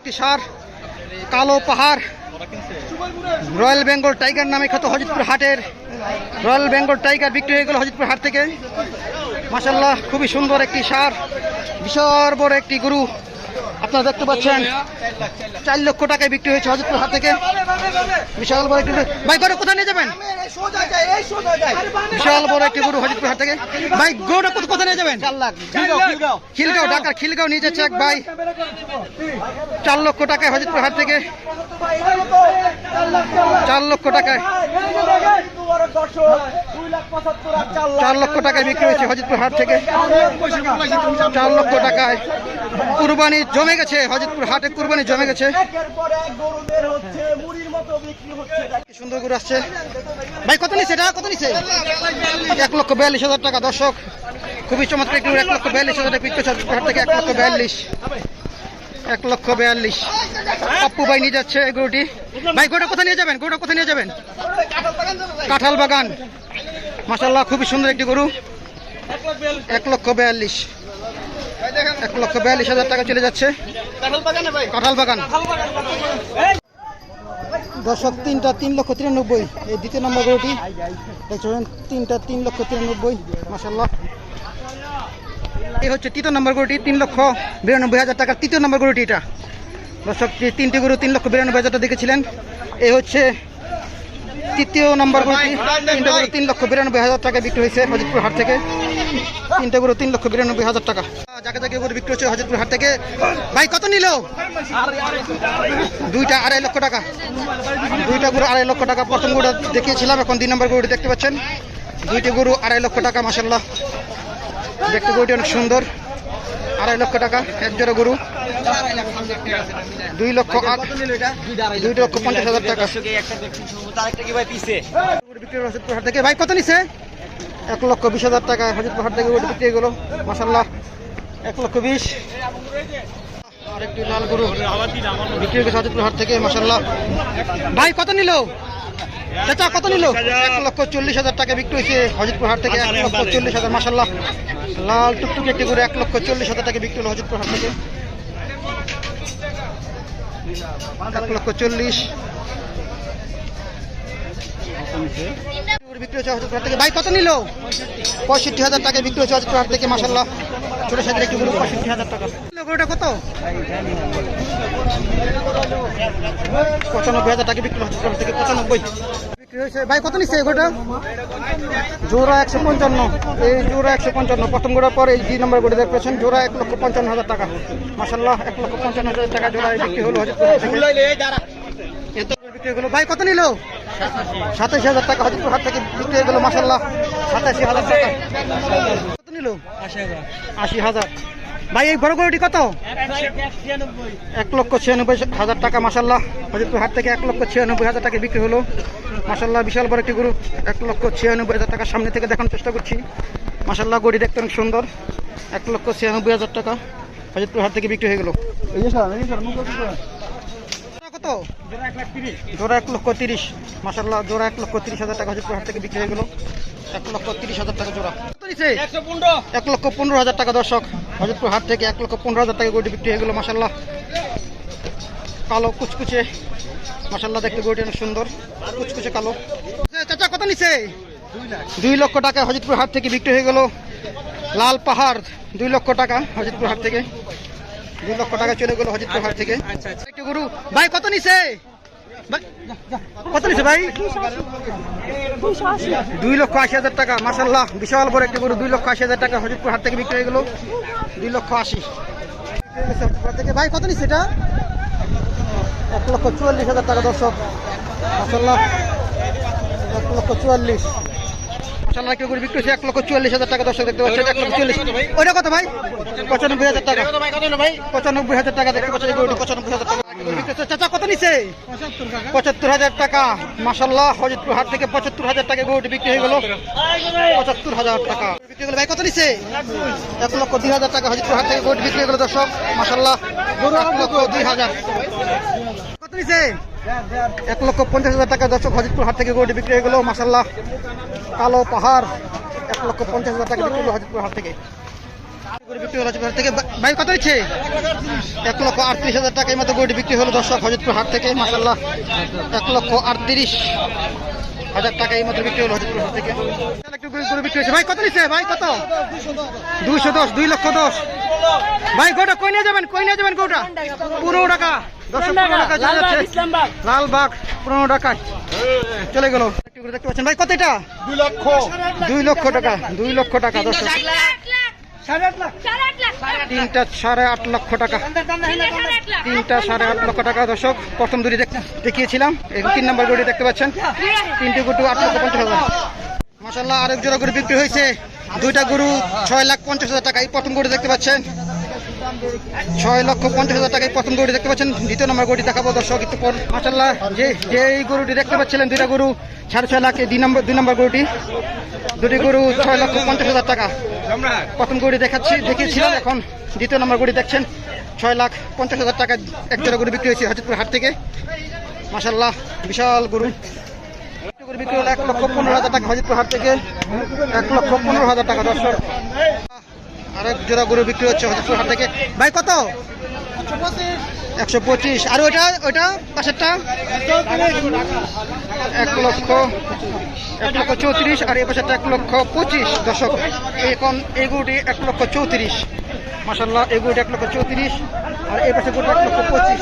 একটি সার, কালো পাহাড়, রয়্যাল বেঙ্গল টাইগার নামে খ্যাত হজিতপুর হাটের, রয়্যাল বেঙ্গল টাইগার বিক্রি হয়ে গেল হজিতপুর হাট থেকে। মাসাল্লাহ খুবই সুন্দর একটি সার, বিশাল বড় একটি গরু। আপনারা দেখতে পাচ্ছেন চার লক্ষ টাকায় বিক্রি হয়েছে হজিতপুর হাট থেকে। বিশাল বড় একটি গরু। ভাই গরু কোথায় নিয়ে যাবেন? বিশাল বড় একটি গরু হজিতপুর হাট থেকে। ভাই কত কোথায় নিয়ে যাবেন? খিলগাঁও ঢাকার খিলগাঁও নিয়ে যাচ্ছে এক ভাই। চার লক্ষ টাকায় হজিতপুর হাট থেকে। চার লক্ষ টাকায়। চার লক্ষ টাকায় বিক্রি হয়েছে হজিতপুর হাট থেকে। চার লক্ষ টাকায় কুরবানি জমে গেছে হজিতপুর হাটে কুরবানি জমে গেছে। সুন্দর করে আসছে। ভাই, কত নিচ্ছে এটা? কত নিচ্ছে এক লক্ষ বিয়াল্লিশ হাজার টাকা, দর্শক। খুবই চমৎকার এক লক্ষ বিয়াল্লিশ হাজার টাকা বিক্রি হাট থেকে, এক লক্ষ বিয়াল্লিশ। এক লক্ষ বিয়াল্লিশ। পাপ্পু ভাই নিয়ে যাচ্ছে গরুটি ভাই গরুটা কোথায় নিয়ে যাবেন? গরুটা কোথায় নিয়ে যাবেন? কাঁঠাল বাগান। মাসাল্লাহ খুবই সুন্দর একটি গরু। এক লক্ষ বিয়াল্লিশ। এক লক্ষ বিয়াল্লিশ হাজার টাকা চলে যাচ্ছে। কাঁঠাল বাগান। দর্শক, তিনটা তিন লক্ষ তিরানব্বই। এই দ্বিতীয় নম্বর গরুটি দেখছেন তিনটা তিন লক্ষ তিরানব্বই মাসাল্লাহ এই হচ্ছে তৃতীয় নম্বর গরুটি, তিন লক্ষ বিরানব্বই হাজার টাকার তৃতীয় নম্বর গরুটি এটা। দর্শক তিনটি গরু তিন লক্ষ বিরানব্বই হাজার টাকা দেখেছিলেন। এই হচ্ছে তৃতীয় নম্বর গরুটি তিনটা গরু তিন লক্ষ বিরানব্বই হাজার টাকা বিক্রি হয়েছে হজিরপুর হাট থেকে। তিনটা গরু তিন লক্ষ বিরানব্বই হাজার টাকা। যাকে যাকে গরু বিক্রি হচ্ছে হজিরপুর হাট থেকে। ভাই কত নিল? দুইটা আড়াই লক্ষ টাকা। দুইটা গরু আড়াই লক্ষ টাকা। প্রথম গরুটা দেখিয়েছিলাম এখন দুই নম্বর গরুটি দেখতে পাচ্ছেন। দুইটি গরু আড়াই লক্ষ টাকা মাসাল্লাহ দেখতে গরুটি অনেক সুন্দর। আড়াই লক্ষ টাকা, এক জোড়া গরু। দুই লক্ষ আট, দুই লক্ষ পঞ্চাশ হাজার টাকা। থেকে ভাই, কত নিছে? এক লক্ষ বিশ হাজার টাকা। হজরতপুর হাট থেকে গরু বিক্রি গেলো। মাসাল্লাহ এক লক্ষ বিশ। আরেকটি লাল গরু। বিক্রি হয়ে গেছে হজরতপুর হাট থেকে মাসাল্লাহ ভাই, কত নিল? চাচা কত নিল? এক লক্ষ চল্লিশ হাজার টাকা বিক্রি হয়েছে হজরতপুর হাট থেকে, এক লক্ষ চল্লিশ হাজার মাসাল্লাহ লাল টুকটুক একটি করে এক লক্ষ চল্লিশ হাজার টাকা বিক্রি হলো হজরতপুর হাট থেকে। এক লক্ষ চল্লিশ। বিক্রি হচ্ছে হজরতপুর থেকে। ভাই, কত নিল? পঁয়ষট্টি হাজার টাকা বিক্রি হচ্ছে হজরতপুর থেকে মাসাল্লাহ ছোট সাইজের একটি গরু, পঁয়ষট্টি হাজার টাকা। গরুটা কত? পঁচানব্বই হাজার টাকা বিক্রি হাট থেকে, পঁচানব্বই। ভাই, কত নিচ্ছে গোটা জোড়া একশো পঞ্চান্ন। এই জোড়া একশো পঞ্চান্ন। প্রথম গোড়ার পর এই দুই নম্বর গোড়ে দেখতেছেন জোড়া এক লক্ষ পঞ্চান্ন হাজার টাকা। মাসাল্লাহ এক লক্ষ পঞ্চান্ন হাজার টাকা জোড়া বিক্রি হলো হজরতপুর থেকে। এত বিক্রি হলো ভাই কত নিল? সাতাশি হাজার টাকা হাট থেকে বিক্রি হয়ে গেল মাসাল্লাহ সাতাশি হাজার টাকা। কত নিল? আশি হাজার। ভাই এই বড় গরুটি কত? এক লক্ষ ছিয়ানব্বই হাজার টাকা মাসাল্লাহ হাট থেকে এক লক্ষ ছিয়ানব্বই হাজার টাকা বিক্রি হলো। মাসাল্লাহ বিশাল বড় একটি গরু। এক লক্ষ ছিয়ানব্বই হাজার টাকা সামনে থেকে দেখানোর চেষ্টা করছি। মাসাল্লাহ গরু দেখতে অনেক সুন্দর। এক লক্ষ ছিয়ানব্বই হাজার টাকা। হজরতপুর হাট থেকে বিক্রি হয়ে গেল। জোড়া এক লক্ষ তিরিশ। মাসাল্লাহ জোড়া এক লক্ষ তিরিশ হাজার টাকা হজরতপুর হাট থেকে বিক্রি হয়ে গেল। এক লক্ষ তিরিশ হাজার টাকা জোড়া। এক লক্ষ পনেরো হাজার টাকা দর্শক। হজরতপুর হাট থেকে এক লক্ষ পনেরো হাজার টাকা গরুটি বিক্রি হয়ে গেল মাসাল্লাহ কালো কুচকুচে। মাসাল্লাহ দেখতে গরুটি অনেক সুন্দর। কুচকুচে কালো। চাচা কত নিছে? দুই লক্ষ টাকা হজরতপুর হাট থেকে বিক্রি হয়ে গেল। লাল পাহাড় দুই লক্ষ টাকা হজরতপুর হাট থেকে। দুই লক্ষ টাকা চলে গেল হজরতপুর হাট থেকে। একটু গরু ভাই কত নিছে? কত নিছে ভাই? দুই লক্ষ আশি হাজার টাকা মাসাল্লাহ বিশাল বড় একটি গরু। দুই লক্ষ আশি হাজার টাকা হজিরপুর হাট থেকে বিক্রি হয়ে গেল। দুই লক্ষ আশি। থেকে ভাই কত নিচ্ছে এটা? এক লক্ষ চুয়াল্লিশ হাজার টাকা দর্শক। মাসাল্লাহ এক লক্ষ চুয়াল্লিশ। মাসাল্লাহ একটি গরু বিক্রি হচ্ছে এক লক্ষ চুয়াল্লিশ হাজার টাকা দর্শক দেখতে পাচ্ছেন এক লক্ষ চুয়াল্লিশ। ওইটা কত ভাই? পঁচানব্বই হাজার টাকা। পঁচানব্বই হাজার টাকা দেখতে পাচ্ছেন পঁচানব্বই হাজার টাকা চাচা কত নিচ্ছে পঁচাত্তর হাজার টাকা। মাসাল্লাহ হজিরপুর হাট থেকে পঁচাত্তর হাজার টাকা গরুটি বিক্রি হয়ে গেল। পঁচাত্তর হাজার টাকা। বিক্রি হলো ভাই কত নিচ্ছে এক লক্ষ দুই হাজার টাকা হজিরপুর হাট থেকে গরুটি বিক্রি হয়ে গেল দর্শক। মাসাল্লাহ এক লক্ষ দুই হাজার। কত নিচ্ছে এক লক্ষ পঞ্চাশ হাজার টাকা দর্শক হজিরপুর হাট থেকে গরুটি বিক্রি হয়ে গেল মাসাল্লাহ কালো পাহাড়, এক লক্ষ পঞ্চাশ হাজার টাকা বিক্রি হলো হাট থেকে। বিক্রি হলো থেকে। ভাই, কত দিচ্ছে এক লক্ষ আটত্রিশ হাজার টাকা এই মতো গরুটি বিক্রি হলো দর্শক হজরতপুর হাট থেকে মাসাল্লাহ এক লক্ষ আটত্রিশ হাজার টাকা এই মতো বিক্রি হলো হজরতপুর হাট থেকে। বিক্রি হয়েছে। ভাই, কত নিচ্ছে ভাই, কত? দুইশো দশ, দুই লক্ষ দশ। ভাই গোটা কই নিয়ে যাবেন? কই নিয়ে যাবেন গোটা পনেরো টাকা দর্শক টাকা চলে যাচ্ছে। লালবাগ পনেরো টাকায়। চলে গেল। দেখতে পাচ্ছেন। ভাই কত এটা? দুই লক্ষ। দুই লক্ষ টাকা দুই লক্ষ টাকা দর্শক। তিনটা সাড়ে আট লক্ষ টাকা। তিনটা সাড়ে আট লক্ষ টাকা দর্শক। প্রথম দুটি দেখ- দেখিয়েছিলাম। এই তিন নম্বর গরুটি দেখতে পাচ্ছেন। তিনটি গরু আট লক্ষ পঞ্চাশ হাজার। মাসাল্লাহ আরেক জোড়া গরু বিক্রি হয়েছে। দুইটা গরু ছয় লাখ পঞ্চাশ হাজার টাকা। এই প্রথম গরু দেখতে পাচ্ছেন। ছয় লক্ষ পঞ্চাশ হাজার টাকা এই প্রথম গরুটি দেখতে পাচ্ছেন। দ্বিতীয় নম্বর গরুটি দেখাবো দর্শক একটু পর। মাসাল্লাহ যে যে এই গরুটি দেখতে পাচ্ছিলেন, দুইটা গরু, সাড়ে ছয় লাখ দুই নম্বর দুই নম্বর গরুটি। দুটি গরু ছয় লক্ষ পঞ্চাশ হাজার টাকা। প্রথম গরুটি দেখাচ্ছি, দেখিয়েছিলাম এখন। দ্বিতীয় নম্বর গরুটি দেখছেন, ছয় লাখ পঞ্চাশ হাজার টাকা এক জোড়া গরু বিক্রি হয়েছে হজরতপুর হাট থেকে। মাসাল্লাহ বিশাল গরু বিক্রি হলো এক লক্ষ পনেরো হাজার টাকা হজরতপুর হাট থেকে। এক লক্ষ পনেরো হাজার টাকা দর্শক। আরেক জোড়া গরু বিক্রি হচ্ছে হজরতপুর হাট থেকে। ভাই কত? একশো পঁচিশ। আর ওইটা ওইটা? পাশেরটা? এক লক্ষ এক লক্ষ চৌত্রিশ। আর এই পাশেরটা এক লক্ষ পঁচিশ। দশক এখন এই গরুটি এক লক্ষ চৌত্রিশ। মাসাল্লাহ এই গরুটি এক লক্ষ চৌত্রিশ। আর এই পাশে গরুটা এক লক্ষ পঁচিশ।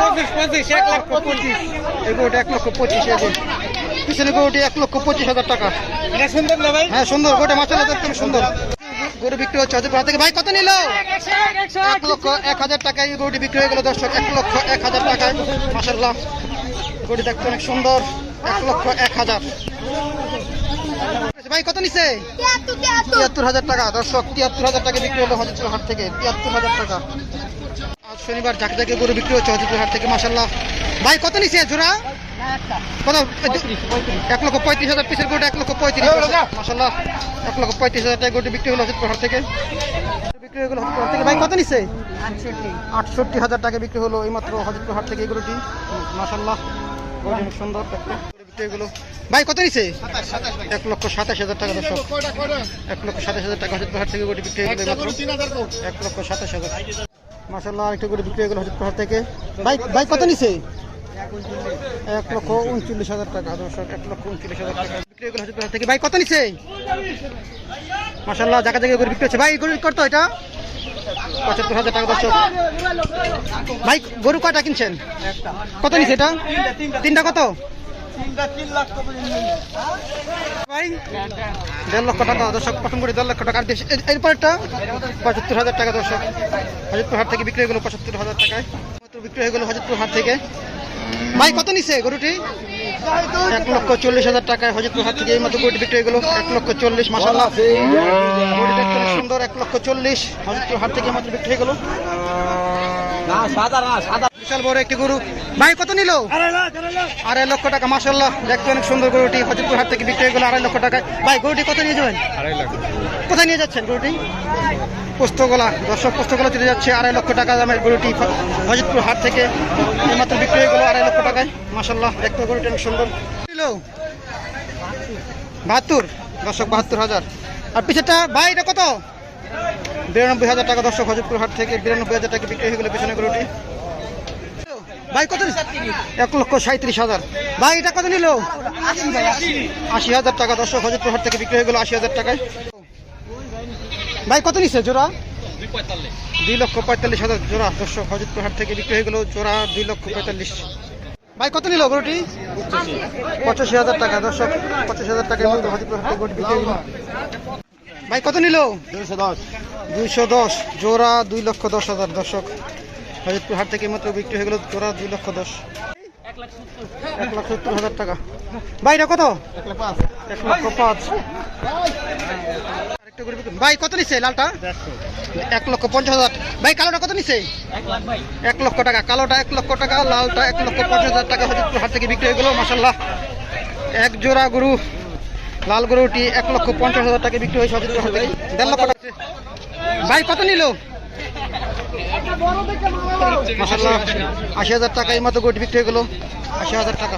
পঁচিশ পঁচিশ এক লক্ষ পঁচিশ। এই গরুটা এক লক্ষ পঁচিশ এই গরু। পিছনে গরুটি এক লক্ষ পঁচিশ হাজার টাকা। সুন্দর না ভাই? হ্যাঁ সুন্দর। গোটা মাসাল্লাহ দেখতে সুন্দর। গরু বিক্রি হচ্ছে হজরতপুর থেকে ভাই কত নিল? এক লক্ষ এক হাজার টাকায় গরুটি বিক্রি হয়ে গেল দর্শক এক লক্ষ এক হাজার টাকায়। মাসাল্লাহ গরুটি দেখতে অনেক সুন্দর এক লক্ষ এক হাজার। ভাই কত নিছে? তিয়াত্তর হাজার টাকা। দর্শক তিয়াত্তর হাজার টাকা বিক্রি হলো হজরতপুর হাট থেকে। তিয়াত্তর হাজার টাকা। আজ শনিবার ঝাঁকে ঝাঁকে গরু বিক্রি হচ্ছে হজরতপুর হাট থেকে মাসাল্লাহ ভাই কত নিছে? জোড়া? কত এক লক্ষ পঁয়ত্রিশ হাজার পিসের গরুটা এক লক্ষ পঁয়ত্রিশ মাসাল্লাহ এক লক্ষ পঁয়ত্রিশ হাজার টাকা গরুটি বিক্রি হলো হজরতপুর হাট থেকে। বিক্রি হয়ে গেলো হাট থেকে। ভাই কত নিছে? আটষট্টি। হাজার টাকা বিক্রি হলো এইমাত্র হাট থেকে এই গরুটি। মাসাল্লাহ গরুটি অনেক সুন্দর বিক্রি হয়ে গেলো। ভাই কত নিছে? এক লক্ষ সাতাশ হাজার টাকা দর্শক। এক লক্ষ সাতাশ হাজার টাকা হাট থেকে গরুটি বিক্রি হয়ে গেলো এক লক্ষ সাতাশ হাজার। মাসাল্লাহ আরেকটা গরু বিক্রি হয়ে গেলো হাট থেকে। ভাই ভাই কত নিছে? এক লক্ষ উনচল্লিশ হাজার টাকা দর্শক এক লক্ষ উনচল্লিশ হাজার টাকা। বিক্রি হজরতপুর হাট থেকে। ভাই, কত নিছে? মাসাল্লাহ জায়গা জায়গায় গরু বিক্রি হচ্ছে। ভাই, গরু করতো এটা? পঁচাত্তর হাজার টাকা দর্শক ভাই, গরু কয়টা কিনছেন? কত নিছে এটা? তিনটা কত? দেড় লক্ষ টাকা, দর্শক, প্রথম করে দেড় লক্ষ টাকা। আর বেশি- এর- এরপরেরটা? পঁচাত্তর হাজার টাকা, দর্শক। হজরতপুর হাট থেকে বিক্রি হয়ে গেলো পঁচাত্তর হাজার টাকায়। বিক্রি হয়ে গেলো হজরতপুর হাট থেকে। ভাই কত নিছে গরুটি? এক লক্ষ চল্লিশ হাজার টাকায় হজরতপুর হাত থেকে এই মতো গরুটি বিক্রি হয়ে গেল। এক লক্ষ চল্লিশ মাসাল্লাহ সুন্দর এক লক্ষ চল্লিশ। হজরতপুর হাত থেকে এই মাত্র বিক্রি হয়ে গেলো। না সাদা না সাদা। বিশাল বড় একটি গরু। ভাই কত নিল? আড়াই লক্ষ টাকা মাসাল্লাহ দেখতে অনেক সুন্দর গরুটি। হজরতপুর হাট থেকে বিক্রি হয়ে গেলো আড়াই লক্ষ টাকায়। ভাই গরুটি কত নিয়ে যাবেন? কোথায় নিয়ে যাচ্ছেন গরুটি? পোস্তগোলা। দর্শক পোস্তগোলা চলে যাচ্ছে আড়াই লক্ষ টাকা দামের গরুটি। হজরতপুর হাট থেকে এইমাত্র বিক্রি হয়ে গেলো আড়াই লক্ষ টাকায়। মাসাল্লাহ দেখতে গরুটি অনেক সুন্দর। নিল? বাহাত্তর। দর্শক বাহাত্তর হাজার। আর পিছেরটা ভাই এটা কত? বিরানব্বই হাজার টাকা দর্শক হজরতপুর হাট থেকে বিরানব্বই হাজার টাকা বিক্রি হয়ে গেলো পিছনে গরুটি। ভাই, কত এক লক্ষ সাঁত্রিশ হাজার। ভাই, এটা কত নিল? আশি হাজার টাকা দর্শক হজরতপুর হাট থেকে বিক্রি হয়ে গেলো আশি হাজার টাকায়। ভাই, কত নিচ্ছে জোড়া? দুই লক্ষ পঁয়তাল্লিশ হাজার জোড়া দর্শক হজরতপুর হাট থেকে বিক্রি হয়ে গেলো জোড়া দুই লক্ষ পঁয়তাল্লিশ। ভাই, কত নিল গরুটি? পঁচাশি হাজার টাকা দর্শক, পঁচাশি হাজার টাকার মতো হজরতপুর হাট থেকে বিক্রি হয়ে ভাই কত নিল? দুইশো দশ। দুইশো দশ। জোড়া দুই লক্ষ দশ হাজার দর্শক। হজরতপুর হাট থেকে মাত্র বিক্রি হয়ে গেল জোড়া দুই লক্ষ দশ। এক লাখ সত্তর হাজার টাকা। ভাই এটা কত? এক লক্ষ পাঁচ। ভাই কত নিচ্ছে লালটা? এক লক্ষ পঞ্চাশ হাজার। ভাই কালোটা কত নিচ্ছে এক লক্ষ টাকা। কালোটা এক লক্ষ টাকা লালটা এক লক্ষ পঞ্চাশ হাজার টাকা। হজরতপুর হাট থেকে বিক্রি হয়ে গেল মাসাল্লাহ এক জোড়া গরু। লাল গরুটি এক লক্ষ পঞ্চাশ হাজার টাকা বিক্রি হয়েছে হাট থেকে দেড় লক্ষ টাকা। ভাই, কত নিল? আশি হাজার টাকা, এই মতো গরুটি বিক্রি হয়ে গেল। আশি হাজার টাকা।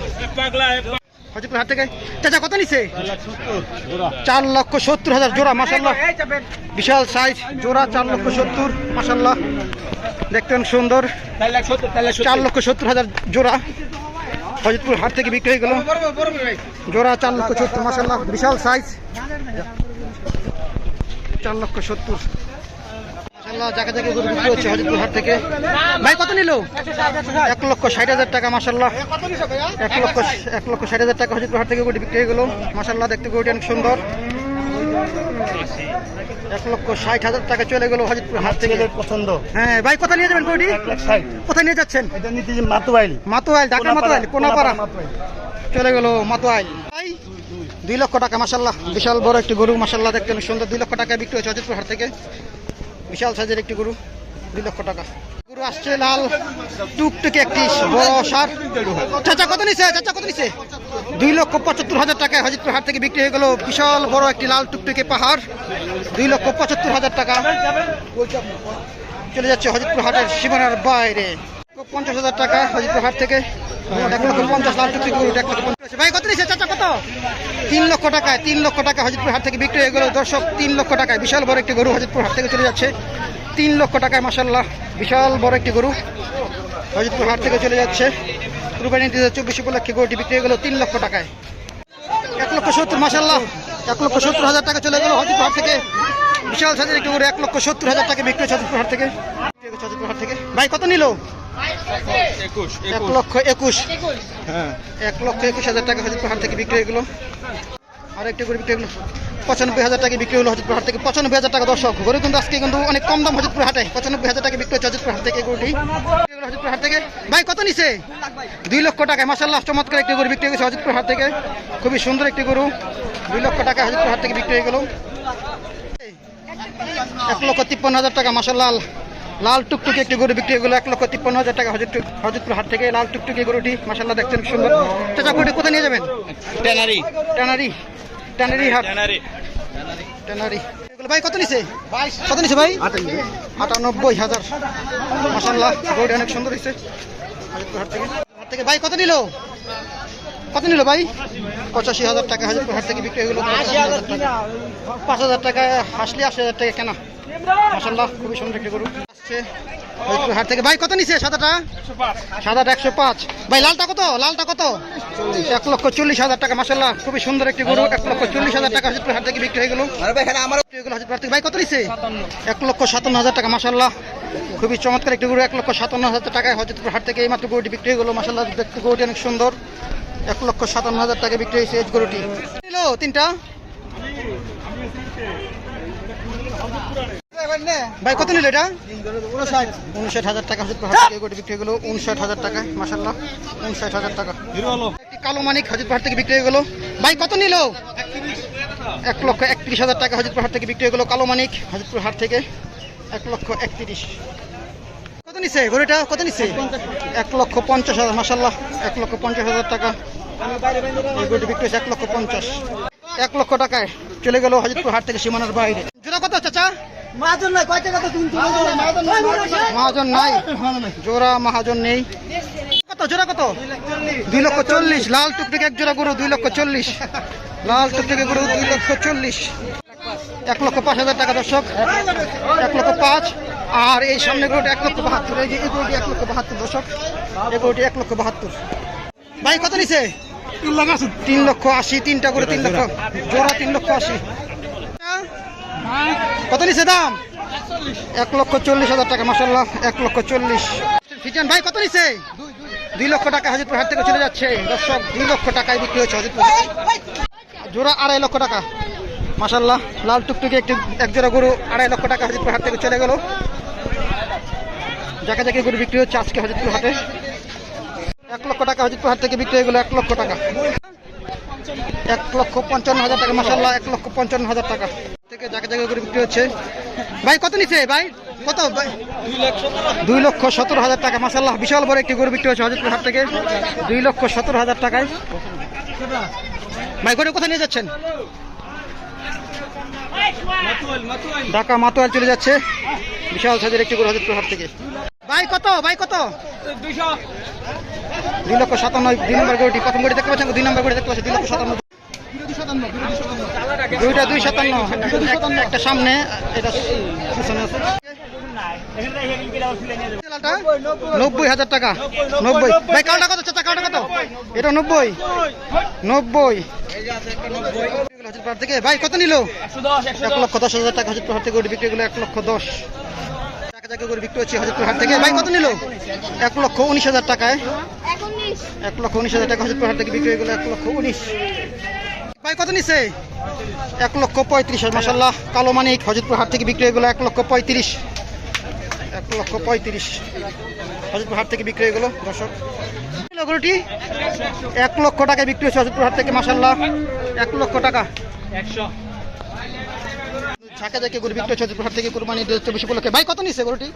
চার লক্ষ সত্তর হাজার জোড়া বিশাল সাইজ জোড়া, চার লক্ষ সত্তর মাসাল্লাহ দেখতে অনেক সুন্দর। চার লক্ষ সত্তর হাজার জোড়া। হজরতপুর হাট থেকে বিক্রি হয়ে গেল। জোড়া চার লক্ষ সত্তর মাসাল্লাহ বিশাল সাইজ চার লক্ষ সত্তর। জায়গা বিক্রি হাট থেকে। এক লক্ষ ষাট হাজার টাকা মাসাল্লাহ এক লক্ষ এক লক্ষ ষাট হাজার টাকা হাট থেকে বিক্রি হয়ে গেল। মাসাল্লাহ দেখতে গরুটি অনেক সুন্দর। এক লক্ষ ষাট হাজার টাকা চলে গেল হজরতপুর হাট থেকে। পছন্দ। হ্যাঁ ভাই কোথায় নিয়ে যাবেন গরুটি কোথায় নিয়ে যাচ্ছেন? এটা নিতে যে মাতুয়াইল। মাতোয়াইল ঢাকা মাতোয়াইল কোনাপাড়া। চলে গেল মাতোয়াইল। দুই লক্ষ টাকা মাসাল্লাহ বিশাল বড় একটি গরু মাসাল্লাহ দেখতে অনেক সুন্দর। দুই লক্ষ টাকা বিক্রি হচ্ছে হজরতপুর হাট থেকে। বিশাল সাইজের একটি গরু দুই লক্ষ টাকা। গরু আসছে লাল টুকটুকে একটি বড় সার। চাচা কত নিছে? চাচা কত নিছে? দুই লক্ষ পঁচাত্তর হাজার টাকায় হজরতপুর হাট থেকে বিক্রি হয়ে গেল বিশাল বড় একটি লাল টুকটুকে পাহাড়। দুই লক্ষ পঁচাত্তর হাজার টাকা চলে যাচ্ছে হজরতপুর হাটের সীমানার বাইরে। পঞ্চাশ হাজার টাকা হজরতপুর হাট থেকে। এক লক্ষ পঞ্চাশ লাখ টুকটুকে গরু, এক লক্ষ পঞ্চাশ। ভাই, কত নিছে চাচা, কত? তিন লক্ষ টাকায়, তিন লক্ষ টাকা হজরতপুর হাট থেকে বিক্রি হয়ে গেল। দর্শক, তিন লক্ষ টাকায় বিশাল বড় একটি গরু হজরতপুর হাট থেকে চলে যাচ্ছে। তিন লক্ষ টাকায় মাসাল্লাহ বিশাল বড় একটি গরু। হজরতপুর হাট থেকে চলে যাচ্ছে। কুরবানি দু হাজার চব্বিশ উপলক্ষে গরুটি বিক্রি হয়ে গেল তিন লক্ষ টাকায়। এক লক্ষ সত্তর মাসাল্লাহ এক লক্ষ সত্তর হাজার টাকা চলে গেল হজরতপুর হাট থেকে। বিশাল সাইজের একটি গরু এক লক্ষ সত্তর হাজার টাকা বিক্রি হজরতপুর হাট থেকে। হজরতপুর হাট থেকে। ভাই কত নিল? এক লক্ষ একুশ। হ্যাঁ এক লক্ষ একুশ হাজার টাকা হজরতপুর হাট থেকে বিক্রি হয়ে গেলো। আর একটি গরু বিক্রি গেলো পঁচানব্বই হাজার টাকা বিক্রি হলো হজরতপুর হাট থেকে। পঁচানব্বই হাজার টাকা দর্শক গরু কিন্তু আজকে কিন্তু অনেক কম দাম হজরতপুর হাটে। পঁচানব্বই হাজার টাকা বিক্রি হচ্ছে হজরতপুর হাট থেকে গরুটি। হজরতপুর হাট থেকে ভাই কত নিছে? দুই লক্ষ টাকায় মাসাল্লাহ চমৎকার একটি গরু বিক্রি হয়ে গেছে হজরতপুর হাট থেকে। খুবই সুন্দর একটি গরু। দুই লক্ষ টাকা হজরতপুর হাট থেকে বিক্রি হয়ে গেল। এক লক্ষ তিপ্পান্ন হাজার টাকা মাসাল্লাহ লাল টুকটুকি একটি গরু বিক্রি হয়ে গেলো। এক লক্ষ তিপ্পান্ন হাজার টাকা হজরত হজরতপুর হাট থেকে লাল টুকটুকি গরুটি মাসাল্লাহ দেখছেন সুন্দর। চাচা গরুটি কোথায় নিয়ে যাবেন? ট্যানারি। ট্যানারি। ট্যানারি হাট। ট্যানারি। ভাই কত নিছে? কত নিছে ভাই? আটানব্বই হাজার। মশাল্লাহ গরুটি অনেক সুন্দর হয়েছে হাট থেকে। ভাই কত নিল? কত নিল ভাই? পঁচাশি হাজার টাকা হাজার হাট থেকে বিক্রি হয়ে গেলো। পঁচাশি হাজার টাকা পাঁচ হাজার টাকা হাসলি আশি হাজার টাকা কেনা। মাসাল্লাহ খুবই সুন্দর একটি গরু। আসছে হাট থেকে। ভাই কত নিছে সাদাটা? সাদাটা একশো পাঁচ। ভাই লালটা কত? লালটা কত? এক লক্ষ চল্লিশ হাজার টাকা মাসাল্লাহ খুবই সুন্দর একটি গরু। এক লক্ষ চল্লিশ হাজার টাকা হজরতপুর হাট থেকে বিক্রি হয়ে গেল। হয়ে ভাই কত নিছে? এক লক্ষ সাতান্ন হাজার টাকা মাসাল্লাহ খুবই চমৎকার একটি গরু। এক লক্ষ সাতান্ন হাজার টাকায় হজরতপুর হাট থেকে এই মাত্র গরুটি বিক্রি হয়ে গেলো। মাসাল্লাহ দেখতে গরুটি অনেক সুন্দর। এক লক্ষ সাতান্ন হাজার টাকা বিক্রি হয়েছে এই গরুটি। তিনটা। ভাই, কত নিল এটা? উনষাট হাজার টাকা থেকে গরুটি বিক্রি হয়ে গেলো। উনষাট হাজার টাকা মাসাল্লাহ উনষাট হাজার টাকা। কালো মানিক হাট থেকে বিক্রি হয়ে গেলো। ভাই, কত নিল? এক লক্ষ একত্রিশ হাজার টাকা হজরতপুর হাট থেকে বিক্রি হয়ে গেলো কালো মানিক হজরতপুর হাট থেকে। এক লক্ষ একত্রিশ। কত নিচ্ছে গরুটা কত নিচ্ছে এক লক্ষ পঞ্চাশ হাজার মাসাল্লাহ এক লক্ষ পঞ্চাশ হাজার টাকা। এই গরুটি বিক্রি হয়েছে এক লক্ষ পঞ্চাশ। এক লক্ষ টাকায় চলে গেল হজরতপুর হাট থেকে সীমানার বাইরে। জোড়া কত চাচা? মহাজন নাই। জোড়া মহাজন নেই। কত জোড়া কত? দুই লক্ষ চল্লিশ। লাল টুকটুকে এক জোড়া গরু দুই লক্ষ চল্লিশ। লাল টুকটুকে গরু দুই লক্ষ চল্লিশ। এক লক্ষ পাঁচ হাজার টাকা দর্শক। এক লক্ষ পাঁচ। আর এই সামনে গরুটি এক লক্ষ বাহাত্তর এই যে এই গরুটি এক লক্ষ বাহাত্তর দর্শক এই গরুটি এক লক্ষ বাহাত্তর। ভাই কত নিছে? তিন লক্ষ আশি তিনটা করে তিন লক্ষ জোড়া তিন লক্ষ আশি। কত নিছে দাম? এক লক্ষ চল্লিশ হাজার টাকা মাসাল্লাহ এক লক্ষ চল্লিশ। ফিজান ভাই কত নিছে? দুই লক্ষ টাকা হাজিরপুর হাট থেকে চলে যাচ্ছে। দর্শক দুই লক্ষ টাকায় বিক্রি হচ্ছে হাজিরপুর জোড়া আড়াই লক্ষ টাকা মাসাল্লাহ লাল টুকটুকি একটি এক জোড়া গরু আড়াই লক্ষ টাকা হাজিরপুর হাট থেকে চলে গেল। জায়গা জায়গায় গরু বিক্রি হচ্ছে আজকে হাজিরপুর হাটে। এক লক্ষ টাকা হাজিরপুর হাট থেকে বিক্রি হয়ে গেল এক লক্ষ টাকা। এক লক্ষ পঞ্চান্ন হাজার টাকা মাসাল্লাহ এক লক্ষ পঞ্চান্ন হাজার টাকা। থেকে জায়গা জায়গায় করে বিক্রি হচ্ছে। ভাই, কত নিচ্ছে ভাই? কত? দুই লক্ষ সতেরো হাজার টাকা মাসাল্লাহ বিশাল বড় একটি গরু বিক্রি হচ্ছে হজরতপুর হাট থেকে। দুই লক্ষ সতেরো হাজার টাকায়। ভাই, গরু কোথায় নিয়ে যাচ্ছেন? ঢাকা মাতোয়াল চলে যাচ্ছে। বিশাল সাজের একটি গরু হাট থেকে। ভাই কত? ভাই কত? দুই লক্ষ সাতান্ন দুই নম্বর গরুটি প্রথম গরুটি দেখতে পাচ্ছেন? দুই নম্বর গরুটি দেখতে পাচ্ছেন? দুই লক্ষ সাতান্ন। দুইটা দুই সাতান্ন। একটা- একটা সামনে এটা পিছনে আছে নব্বই হাজার টাকা। নব্বই। ভাই কাউটা কত চাচা কাউটা কত? এটা নব্বই। নব্বই। থেকে। ভাই কত নিল? এক লক্ষ দশ হাজার টাকা হাজার থেকে গরু বিক্রি করল এক লক্ষ দশ। টাকা টাকা করে বিক্রি হচ্ছে হাজারপুর হাট থেকে। ভাই কত নিল? এক লক্ষ উনিশ হাজার টাকায়। এক লক্ষ উনিশ হাজার টাকা হাজারপুর হাট থেকে বিক্রি হয়ে গেলো এক লক্ষ উনিশ। ভাই কত নিছে? এক লক্ষ পঁয়ত্রিশ মাসাল্লাহ কালো মানিক হজরতপুর হাট থেকে বিক্রি হয়ে গেলো এক লক্ষ পঁয়ত্রিশ। লক্ষ পঁয়ত্রিশ। হজরতপুর হাট থেকে বিক্রি হয়ে গেলো, দর্শক। গরুটি এক লক্ষ টাকায় বিক্রি হয়েছে হজরতপুর হাট থেকে মাসাল্লাহ এক লক্ষ টাকা। ঝাঁকে ঝাঁকে গরু বিক্রি হচ্ছে হাট থেকে, কুরবানি বেশি উপলক্ষে। ভাই, কত নিছে গরুটি?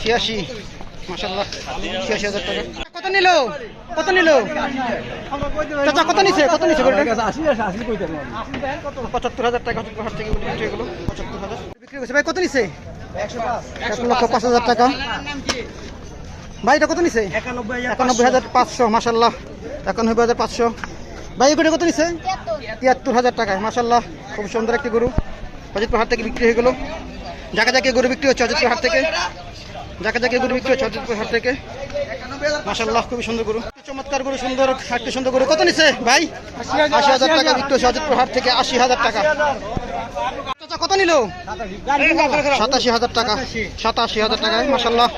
ছিয়াশি। মাসাল্লাহ ছিয়াশি হাজার টাকা। কত নিল? কত নিল? চাচা কত নিছে? কত নিছে পঁচাত্তর হাজার টাকা হাট থেকে বিক্রি পঁচাত্তর হাজার। বিক্রি হয়েছে। ভাই কত নিছে? এক লক্ষ পাঁচ। হাজার টাকা। ভাই এটা কত নিছে? একানব্বই হাজার পাঁচশো। মাসাল্লাহ একানব্বই হাজার পাঁচশো। ভাই এগুলো কত নিছে? তিয়াত্তর হাজার টাকায় মাসাল্লাহ খুব সুন্দর একটি গরু। অজিতপুর হাট থেকে বিক্রি হয়ে গেল। জায়গা জায়গায় গরু বিক্রি হচ্ছে অজিতপুর হাট থেকে। জায়গা জায়গায় গরু বিক্রি হচ্ছে হাট থেকে। মাসাল্লাহ খুবই সুন্দর গরু। চমৎকার গরু, সুন্দর একটি সুন্দর গরু। কত নিছে ভাই? আশি হাজার টাকা বিক্রি হচ্ছে অজিতপুর হাট থেকে আশি হাজার টাকা। কত নিল? সাতাশি হাজার টাকা। সাতাশি হাজার মাসাল্লাহ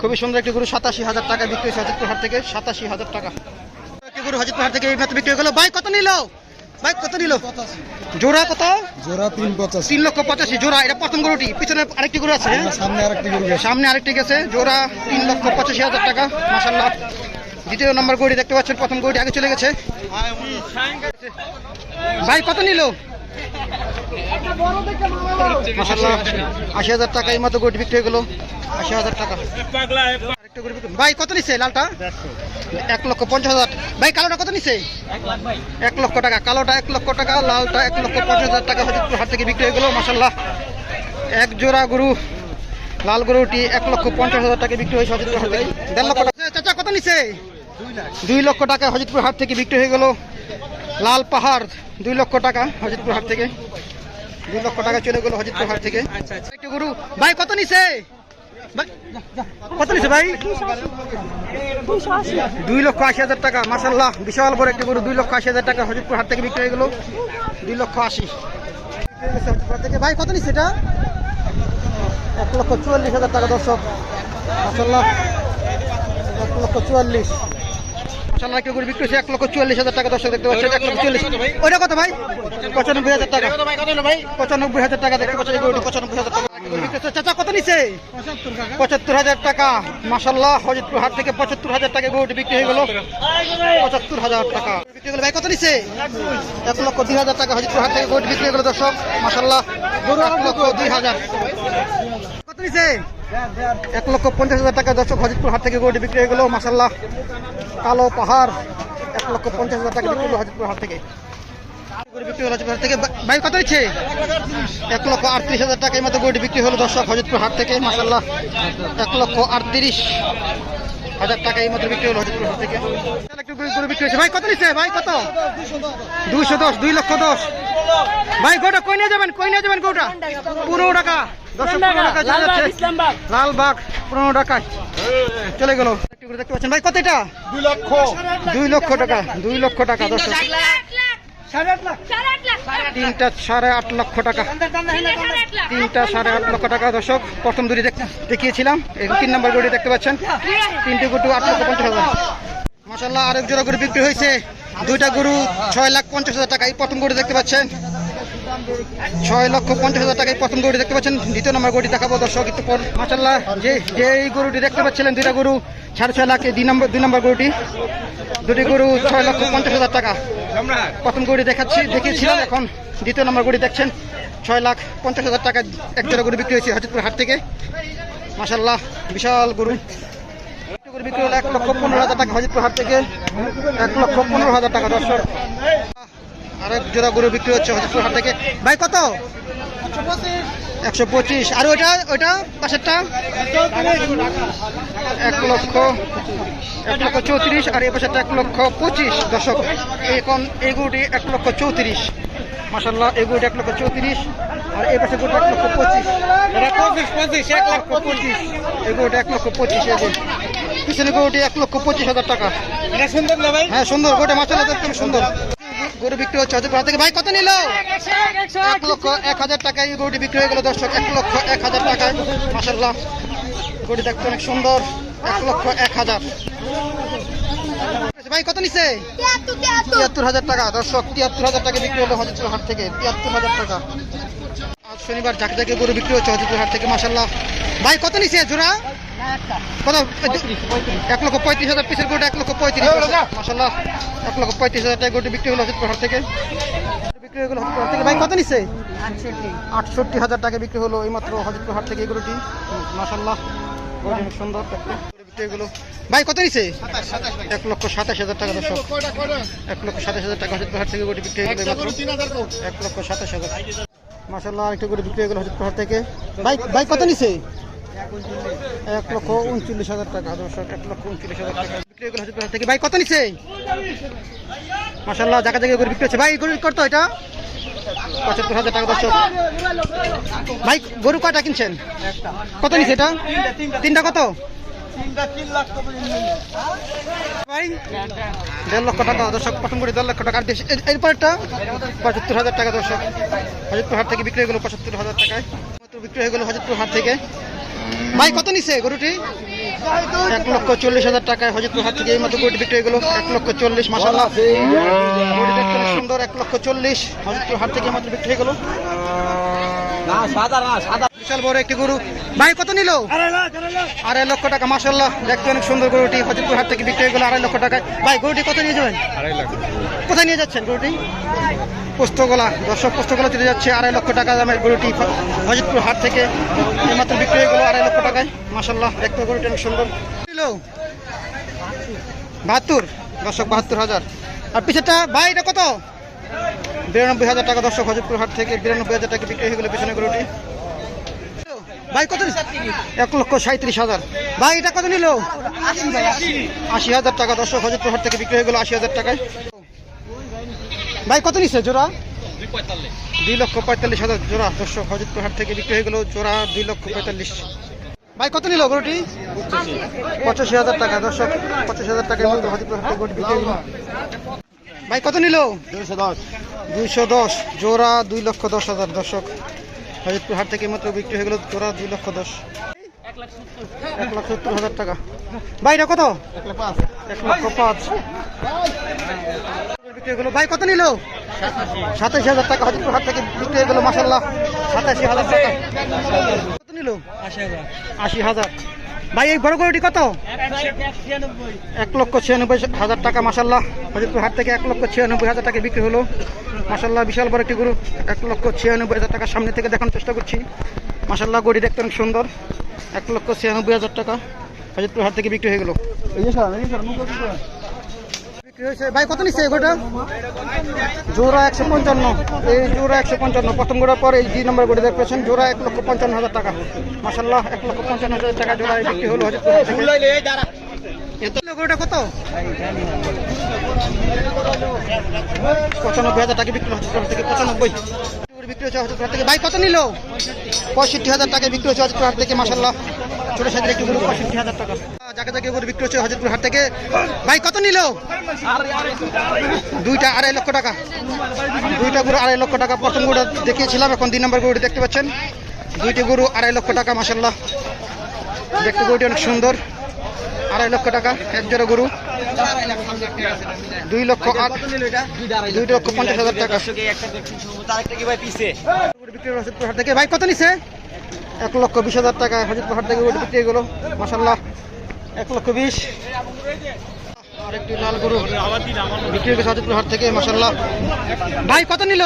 খুবই সুন্দর একটি গরু, সাতাশি হাজার টাকা বিক্রি হয়েছে হাজিরপুর হাট থেকে সাতাশি হাজার টাকা। গরু হাজিরপুর হাট থেকে বিক্রি হয়ে গেল। ভাই, কত নিল? ভাই কত নিল জোড়া কত? জোড়া তিন পঁচাশি। তিন লক্ষ পঁচাশি জোড়া। এটা প্রথম গরুটি। পিছনে আরেকটি গরু আছে হ্যাঁ? সামনে আরেকটি গরু সামনে আরেকটি গেছে জোড়া তিন লক্ষ পঁচাশি হাজার টাকা মাসাল্লাহ দ্বিতীয় নম্বর গরুটি দেখতে পাচ্ছেন প্রথম গরুটি আগে চলে গেছে। ভাই কত নিল? আশি হাজার টাকা এই মতো গরুটি বিক্রি হয়ে গেল। আশি হাজার টাকা। ভাই, কত নিচ্ছে লালটা? এক লক্ষ পঞ্চাশ হাজার। ভাই, কালোটা কত নিচ্ছে এক লক্ষ টাকা। কালোটা এক লক্ষ টাকা, লালটা এক লক্ষ পঞ্চাশ হাজার টাকা হজরতপুর হাট থেকে বিক্রি হয়ে গেল মাসাল্লাহ এক জোড়া গরু, লাল গরুটি এক লক্ষ পঞ্চাশ হাজার টাকা বিক্রি হয়েছে হজরতপুর হাট থেকে। দেড় লক্ষ টাকা চাচা, কত নিচ্ছে দুই লক্ষ টাকা হজরতপুর হাট থেকে বিক্রি হয়ে গেল। লাল পাহাড়, দুই লক্ষ টাকা হজরতপুর হাট থেকে। দুই লক্ষ টাকা চলে গেল হজরতপুর হাট থেকে। একটু গরু ভাই কত নিছে? কত নিছে ভাই? দুই লক্ষ আশি হাজার টাকা মাসাল্লাহ বিশাল বড় একটি গরু দুই লক্ষ আশি হাজার টাকা হজরতপুর হাট থেকে বিক্রি হয়ে গেল। দুই লক্ষ আশি। থেকে। ভাই কত নিচ্ছে এটা? এক লক্ষ চুয়াল্লিশ হাজার টাকা দর্শক মাসাল্লাহ এক লক্ষ চুয়াল্লিশ। মাসাল্লাহ একটি গরু বিক্রি হয়েছে এক লক্ষ চুয়াল্লিশ হাজার টাকা, দর্শক দেখতে পাচ্ছেন, এক লক্ষ চুয়াল্লিশ। ওইটা কত ভাই? পঁচানব্বই হাজার টাকা। পঁচানব্বই হাজার টাকা, দেখতে পাচ্ছেন, এই পঁচানব্বই হাজার টাকা। চাচা, কত নিচ্ছে পঁচাত্তর হাজার টাকা। মাসাল্লাহ হজরতপুর হাট থেকে পঁচাত্তর হাজার টাকা গরুটি বিক্রি হয়ে গেল। পঁচাত্তর হাজার টাকা। বিক্রি হলো, ভাই, কত নিচ্ছে এক লক্ষ দুই হাজার টাকা হজরতপুর হাট থেকে গরুটি বিক্রি হয়ে গেল, দর্শক। মাসাল্লাহ এক লক্ষ দুই হাজার। কত নিচ্ছে এক লক্ষ পঞ্চাশ হাজার টাকা দর্শক হজরতপুর হাট থেকে গরুটি বিক্রি হয়ে গেল মাসাল্লাহ কালো পাহাড়, এক লক্ষ পঞ্চাশ হাজার টাকা বিক্রি হলো হজরতপুর হাট থেকে। বিক্রি কত এক লক্ষ আটত্রিশ হাজার টাকা এই মতো বিক্রি হলো হাট থেকে এক লক্ষ হাজার টাকা এই মতো বিক্রি হলো হাট থেকে। বিক্রি হয়েছে। ভাই, কত ভাই, কত? দুইশো দশ, দুই লক্ষ দশ। ভাই গোটা যাবেন? যাবেন গোটা পনেরো টাকা। পনেরো টাকা চলে লালবাগ পনেরো টাকায় চলে গেল। দেখতে পাচ্ছেন। ভাই কত এটা? দুই লক্ষ। দুই লক্ষ টাকা দুই লক্ষ টাকা তিনটা সাড়ে আট লক্ষ টাকা। তিনটা সাড়ে আট লক্ষ টাকা দর্শক। প্রথম দুটি দেখ- দেখিয়েছিলাম। এই তিন নম্বর গরুটি দেখতে পাচ্ছেন। তিনটি গরু আট লক্ষ পঞ্চাশ হাজার। মাসাল্লাহ আরেক জোড়া গরু বিক্রি হয়েছে। দুইটা গরু ছয় লাখ পঞ্চাশ হাজার টাকা। এই প্রথম গরু দেখতে পাচ্ছেন। ছয় লক্ষ পঞ্চাশ হাজার টাকা এই প্রথম গরুটি দেখতে পাচ্ছেন। দ্বিতীয় নম্বর গরুটি দেখাবো দর্শক একটু পর। মাসাল্লাহ যে যে এই গরুটি দেখতে পাচ্ছিলেন, দুইটা গরু, সাড়ে ছয় লাখ দুই নম্বর দুই নম্বর গরুটি। দুটি গরু ছয় লক্ষ পঞ্চাশ হাজার টাকা। প্রথম গরুটি দেখাচ্ছি, দেখিয়েছিলাম এখন। দ্বিতীয় নম্বর গরুটি দেখছেন, ছয় লাখ পঞ্চাশ হাজার টাকা এক জোড়া গরু বিক্রি হয়েছে হজরতপুর হাট থেকে। মাসাল্লাহ বিশাল গরু। গরু বিক্রি হলো এক লক্ষ পনেরো হাজার টাকা হজরতপুর হাট থেকে। এক লক্ষ পনেরো হাজার টাকা দর্শক। আরেক জোড়া গরু বিক্রি হচ্ছে হজরতপুর হাট থেকে। ভাই কত? একশো পঁচিশ। আর ওইটা ওইটা? পাশেরটা? এক লক্ষ এক লক্ষ চৌত্রিশ আর এই পাশেরটা এক লক্ষ পঁচিশ। দশক এখন এই গরুটি এক লক্ষ চৌত্রিশ। মাসাল্লাহ এই গরুটি এক লক্ষ চৌত্রিশ আর এই পাশে গরুটা এক লক্ষ পঁচিশ। পঁচিশ পঁচিশ এক লক্ষ পঁচিশ। এই গরুটা এক লক্ষ পঁচিশ এই যে পিছনে গরুটি এক লক্ষ পঁচিশ হাজার টাকা। সুন্দর না ভাই? হ্যাঁ সুন্দর। গোটা মাসাল্লাহ দেখতে সুন্দর। গরু বিক্রি হচ্ছে হয়তো থেকে ভাই কত নিল? এক লক্ষ এক হাজার টাকায় এই গরুটি বিক্রি হয়ে গেল দর্শক। এক লক্ষ এক হাজার টাকায়। মাসাল্লাহ গরুটি দেখতে অনেক সুন্দর। এক লক্ষ এক হাজার। ভাই কত নিছে? তিয়াত্তর হাজার টাকা। দর্শক তিয়াত্তর হাজার টাকা বিক্রি হলো হজরতুল হাট থেকে। তিয়াত্তর হাজার টাকা। আজ শনিবার ঝাঁকে ঝাঁকে গরু বিক্রি হচ্ছে হজরতুল হাট থেকে মাসাল্লাহ ভাই কত নিছে? জোড়া? কত? এক লক্ষ পঁয়ত্রিশ হাজার পিসের গরুটা এক লক্ষ পঁয়ত্রিশ মাসাল্লাহ এক লক্ষ পঁয়ত্রিশ হাজার টাকা গরুটি বিক্রি হলো থেকে। বিক্রি হয়ে গেলো হজরতুল থেকে। ভাই কত নিছে? আটষট্টি। হাজার টাকা বিক্রি হলো এইমাত্র হাট থেকে এই গরুটি মাসাল্লাহ গরুটি অনেক সুন্দর। দেখতে গরু বিক্রি হয়ে গেলো। ভাই কত নিছে? এক লক্ষ সাতাশ হাজার টাকা দর্শক। এক লক্ষ সাতাশ হাজার টাকা থেকে গরুটি বিক্রি হয়ে গেলো এক লক্ষ সাতাশ হাজার। মাসাল্লাহ আরেকটা গরু বিক্রি হয়ে গেলো হাট থেকে। ভাই ভাই কত নিছে? এক লক্ষ উনচল্লিশ হাজার টাকা, দর্শক, এক লক্ষ উনচল্লিশ হাজার টাকা। বিক্রি হজরতুল হাট থেকে। ভাই, কত নিছে? মাসাল্লাহ জায়গা জায়গায় গরু বিক্রি হচ্ছে। ভাই, গরু করতো এটা? পঁচাত্তর হাজার টাকা, দর্শক। ভাই, গরু কয়টা কিনছেন? কত নিছে এটা? তিনটা কত? দেড় লক্ষ টাকা, দর্শক, প্রথম করে দেড় লক্ষ টাকা। আর এরপরটা পঁচাত্তর হাজার টাকা, দর্শক। হজরতপুর হাট থেকে বিক্রি হয়ে গেলো পঁচাত্তর হাজার টাকায়। বিক্রি হয়ে গেলো হজরতপুর হাট থেকে। ভাই, কত নিছে গরুটি? এক লক্ষ চল্লিশ হাজার টাকায় হজরতপুর হাট থেকে এই মতো গরুটি বিক্রি হয়ে গেল। এক লক্ষ চল্লিশ অনেক সুন্দর, এক লক্ষ চল্লিশ হজরতপুর হাট থেকে এই মাত্র বিক্রি হয়ে গেলো। না সাদা না সাদা। বিশাল বড় একটি গরু। ভাই কত নিল? আড়াই লক্ষ টাকা মাসাল্লাহ দেখতে অনেক সুন্দর গরুটি। হজরতপুর হাট থেকে বিক্রি হয়ে গেলো আড়াই লক্ষ টাকায়। ভাই গরুটি কত নিয়ে যাবেন? কোথায় নিয়ে যাচ্ছেন গরুটি? পোস্তগোলা। দর্শক পোস্তগোলা চলে যাচ্ছে আড়াই লক্ষ টাকা দামের গরুটি। হজরতপুর হাট থেকে এইমাত্র বিক্রি হয়ে গেলো আড়াই লক্ষ টাকায়। মাসাল্লাহ দেখতে গরুটি অনেক সুন্দর। নিল? বাহাত্তর। দর্শক বাহাত্তর হাজার। আর পিছেরটা ভাই এটা কত? বিরানব্বই হাজার টাকা দর্শক হজরতপুর হাট থেকে বিরানব্বই হাজার টাকা বিক্রি হয়ে গেলো পিছনে গরুটি। ভাই, কত এক লক্ষ সাঁত্রিশ হাজার। ভাই, এটা কত নিল? আশি হাজার টাকা দর্শক হজরতপুর হাট থেকে বিক্রি হয়ে গেলো আশি হাজার টাকায়। ভাই, কত নিচ্ছে জোড়া? দুই লক্ষ পঁয়তাল্লিশ হাজার জোড়া দর্শক হজরতপুর হাট থেকে বিক্রি হয়ে গেলো জোড়া দুই লক্ষ পঁয়তাল্লিশ। ভাই, কত নিল গরুটি? পঁচাশি হাজার টাকা দর্শক, পঁচাশি হাজার টাকা হজরতপুর হাট থেকে বিক্রি ভাই কত নিল? দুইশো দশ। দুইশো দশ। জোড়া দুই লক্ষ দশ হাজার দর্শক। হরিদপুর হাট থেকে মাত্র বিক্রি হয়ে গেল জোড়া দুই লক্ষ দশ। এক লাখ সত্তর হাজার টাকা। ভাইটা কত? এক লক্ষ পাঁচ। বিক্রি হয়ে গেল। ভাই কত নিল? সাতাশি হাজার টাকা। হরিদপুর হাট থেকে বিক্রি হয়ে গেল মাসাল্লাহ সাতাশি হাজার টাকা। কত নিল? আশি হাজার। ভাই, এই বড় গরুটি কত? এক লক্ষ ছিয়ানব্বই হাজার টাকা মাসাল্লাহ হাজিরপুর হাট থেকে এক লক্ষ ছিয়ানব্বই হাজার টাকা বিক্রি হলো। মাসাল্লাহ বিশাল বড় একটি গরু। এক লক্ষ ছিয়ানব্বই হাজার টাকা সামনে থেকে দেখানোর চেষ্টা করছি। মাসাল্লাহ গরুটি দেখতে অনেক সুন্দর। এক লক্ষ ছিয়ানব্বই হাজার টাকা হাজিরপুর হাট থেকে বিক্রি হয়ে গেল। ভাই, কত নিচ্ছে এগোটা জোড়া একশো পঞ্চান্ন। এই জোড়া একশো পঞ্চান্ন। প্রথম গোড়ার পর এই দুই নম্বর গড়ি দেখতেছেন জোড়া এক লক্ষ পঞ্চান্ন হাজার টাকা। মাসাল্লাহ এক লক্ষ পঞ্চান্ন হাজার টাকা জোড়া বিক্রি হলো গরুটা কত? পঁচানব্বই হাজার টাকা বিক্রি হচ্ছে পঁচানব্বই। থেকে। ভাই, কত পঁয়ষট্টি হাজার ছোট যাকে থেকে। ভাই, কত নিল? দুইটা আড়াই লক্ষ টাকা। দুইটা আড়াই লক্ষ টাকা। প্রথম দেখিয়েছিলাম, এখন দুই নম্বর গরুটি দেখতে পাচ্ছেন। দুইটি গরু আড়াই লক্ষ টাকা মাসাল্লাহ দেখতে গরুটি অনেক সুন্দর। আড়াই লক্ষ টাকা, এক জোড়া গরু। দুই লক্ষ আট, দুই লক্ষ পঞ্চাশ হাজার টাকা। থেকে ভাই, কত নিছে? এক লক্ষ বিশ হাজার টাকা। হজরতপুর হাট থেকে গরু বিক্রি গেলো। মাসাল্লাহ এক লক্ষ বিশ। আরেকটি লাল গরু বিক্রি গেছে হজরতপুর হাট থেকে মাসাল্লাহ ভাই, কত নিল?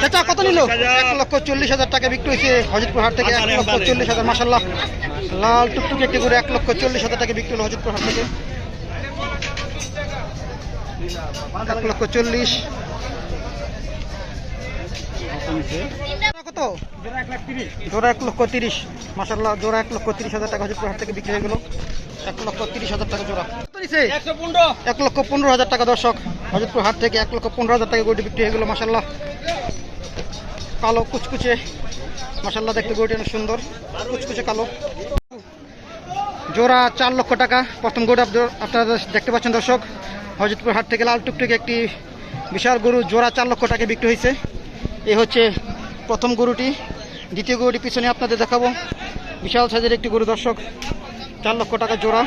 চাচা কত নিল? এক লক্ষ চল্লিশ হাজার টাকা বিক্রি হয়েছে হজরতপুর হাট থেকে। এক লক্ষ চল্লিশ হাজার মাসাল্লাহ লাল টুকটুকি একটি গরু এক লক্ষ চল্লিশ হাজার টাকা বিক্রি হলো হজরতপুর হাট থেকে। এক লক্ষ চল্লিশ। জোড়া এক লক্ষ তিরিশ মাসাল্লাহ জোড়া এক লক্ষ তিরিশ হাজার টাকা হজরতপুর হাট থেকে বিক্রি হয়ে গেল। এক লক্ষ তিরিশ হাজার টাকা জোড়া। পনেরো। এক লক্ষ পনেরো হাজার টাকা দর্শক। হজরতপুর হাট থেকে এক লক্ষ পনেরো হাজার টাকা গরুটি বিক্রি হয়ে গেল মাসাল্লাহ কালো কুচকুচে। মাসাল্লাহ দেখতে গরুটি অনেক সুন্দর। কুচকুচে কালো। জোড়া চার লক্ষ টাকা। প্রথম গরু আপ- আপনারা দেখতে পাচ্ছেন দর্শক। হজরতপুর হাট থেকে লাল টুকটুকে একটি বিশাল গরু জোড়া চার লক্ষ টাকা বিক্রি হয়েছে। এ হচ্ছে প্রথম গরুটি। দ্বিতীয় গরুটি পিছনে আপনাদের দেখাবো। বিশাল সাইজের একটি গরু দর্শক। চার লক্ষ টাকা জোড়া।